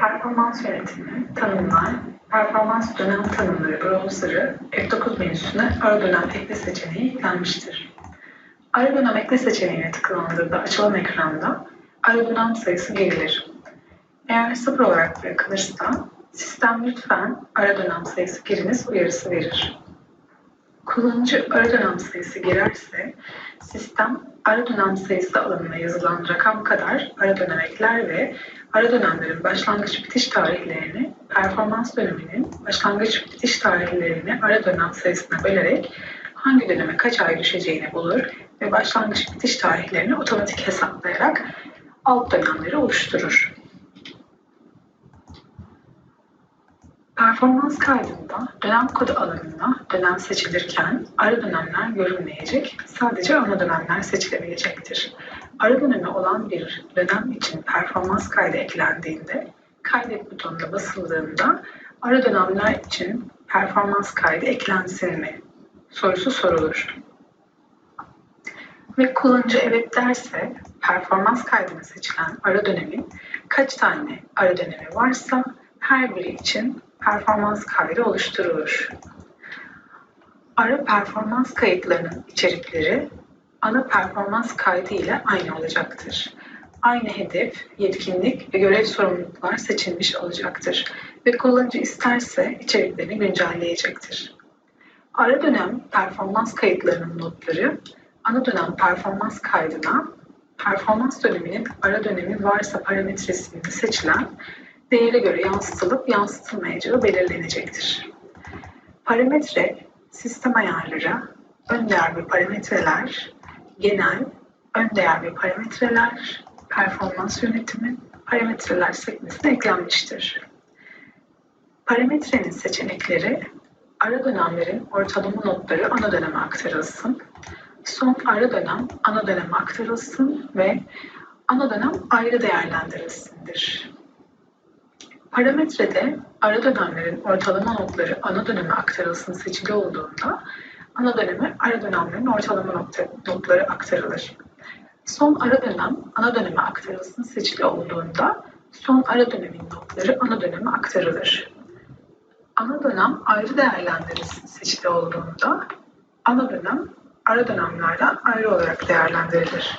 Performans yönetimi, tanımlar, performans dönem tanımları browser'ı F9 menüsüne ara dönem ekle seçeneği eklenmiştir. Ara dönem ekle seçeneğine tıklandığında açılan ekranda ara dönem sayısı girilir. Eğer sıfır olarak bırakılırsa sistem lütfen ara dönem sayısı giriniz uyarısı verir. Kullanıcı ara dönem sayısı girerse sistem ara dönem sayısı alanına yazılan rakam kadar ara dönem ekler ve ara dönemlerin başlangıç bitiş tarihlerini performans döneminin başlangıç bitiş tarihlerini ara dönem sayısına bölerek hangi döneme kaç ay düşeceğini bulur ve başlangıç bitiş tarihlerini otomatik hesaplayarak alt dönemleri oluşturur. Performans kaydında dönem kodu alanına dönem seçilirken ara dönemler görünmeyecek, sadece ana dönemler seçilebilecektir. Ara dönemi olan bir dönem için performans kaydı eklendiğinde, kaydet butonuna basıldığında ara dönemler için performans kaydı eklensin mi sorusu sorulur. Ve kullanıcı evet derse performans kaydına seçilen ara dönemin kaç tane ara dönemi varsa her biri için performans kaydı oluşturulur. Ara performans kayıtlarının içerikleri ana performans kaydı ile aynı olacaktır. Aynı hedef, yetkinlik ve görev sorumluluklar seçilmiş olacaktır ve kullanıcı isterse içeriklerini güncelleyecektir. Ara dönem performans kayıtlarının notları ana dönem performans kaydına performans döneminin ara dönemi varsa parametresinde seçilen değere göre yansıtılıp yansıtılmayacağı belirlenecektir. Parametre, sistem ayarları, ön değer ve parametreler, genel, ön değer ve parametreler, performans yönetimi, parametreler sekmesine eklenmiştir. Parametrenin seçenekleri, ara dönemlerin ortalama notları ana döneme aktarılsın, son ara dönem ana döneme aktarılsın ve ana dönem ayrı değerlendirilsindir. Parametrede ara dönemlerin ortalama notları ana döneme aktarılsın seçili olduğunda ana döneme ara dönemlerin ortalama notları aktarılır. Son ara dönem ana döneme aktarılsın seçili olduğunda son ara dönemin notları ana döneme aktarılır. Ana dönem ayrı değerlendirilsin seçili olduğunda ana dönem ara dönemlerden ayrı olarak değerlendirilir.